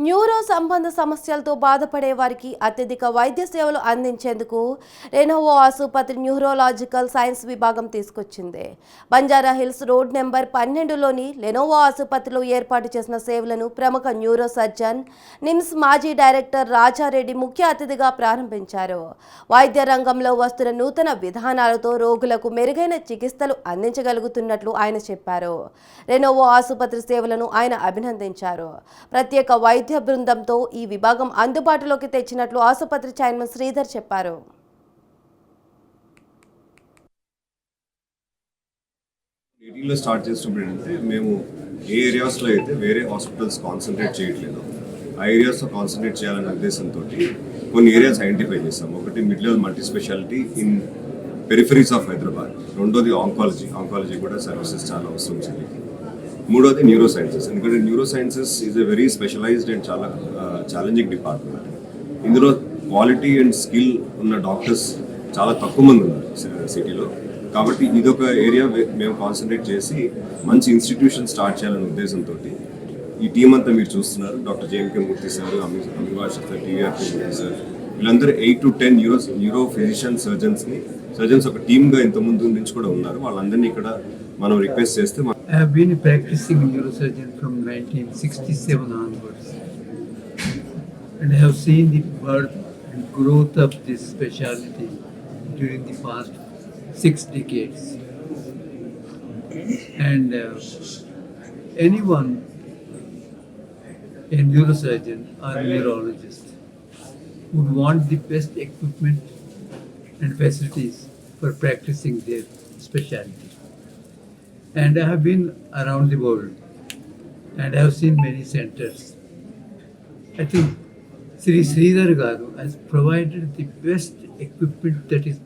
Neuro సంబంధ సమస్యలతో బాధపడే వారికి అత్యధిక వైద్య సేవలు అందించేందుకు రెనోవో ఆసుపత్రి న్యూరోలాజికల్ సైన్స్ విభాగం తీసుకొచ్చింది. బంజారా హిల్స్ రోడ్ నెంబర్ పన్నెండులోని లెనోవో ఆసుపత్రిలో ఏర్పాటు చేసిన సేవలను ప్రముఖ న్యూరో సర్జన్ నిమ్స్ మాజీ డైరెక్టర్ రాజారెడ్డి ముఖ్య అతిథిగా ప్రారంభించారు. వైద్య రంగంలో వస్తున్న నూతన విధానాలతో రోగులకు మెరుగైన చికిత్సలు అందించగలుగుతున్నట్లు ఆయన చెప్పారు. రెనోవో ఆసుపత్రి సేవలను ఆయన అభినందించారు. ప్రత్యేక వైద్య బృందంతో ఈ విభాగం అందుబాటులోకి తెచ్చినట్లు ఆసుపత్రి చైర్మన్ శ్రీధర్ చెప్పారు. ఎయిటీన్లో స్టార్ట్ చేసినప్పుడు ఏంటంటే మేము ఏ ఏరియాస్లో అయితే వేరే హాస్పిటల్స్ కాన్సన్ట్రేట్ చేయట్లేదు ఆ ఏరియాస్లో కాన్సన్ట్రేట్ చేయాలనే ఉద్దేశంతో కొన్ని ఏరియాస్ ఐడెంటిఫై చేస్తాం ఒకటి mid level multi specialty in peripheries of Hyderabad. రెండోది ఆంకాలజీ. ఆంకాలజీ కూడా సర్వీసెస్ చాలా అవసరం చెల్లికి. మూడోది న్యూరో సైన్సెస్ ఎందుకంటే neuro sciences is a very specialised and చాలా ఛాలెంజింగ్ డిపార్ట్మెంట్ ఇందులో క్వాలిటీ అండ్ స్కిల్ ఉన్న డాక్టర్స్ చాలా తక్కువ మంది ఉన్నారు సిటీలో. కాబట్టి ఇదొక ఏరియా మేము కాన్సన్ట్రేట్ చేసి మంచి ఇన్స్టిట్యూషన్ స్టార్ట్ చేయాలనే ఉద్దేశంతో ఈ టీం అంతా మీరు చూస్తున్నారు. Doctor J M K Murthy sir అమి sir T V R sir వీళ్ళందరూ eight to ten neuro neuro physician సర్జన్స్ని surgeons ఒక టీమ్గా ఇంత ముందు నుంచి కూడా ఉన్నారు. వాళ్ళందరినీ ఇక్కడ మనం రిక్వెస్ట్ చేస్తే I have been practising neuro surgeon from nineteen sixty seven onwards and have seen the birth and growth of this speciality during the past six decades and any one or neurologist would want the best equipment and facilities for practicing their specialty. And I have been around the world and I have seen many centers. I think Sri Sridhar Garu has provided the best equipment that is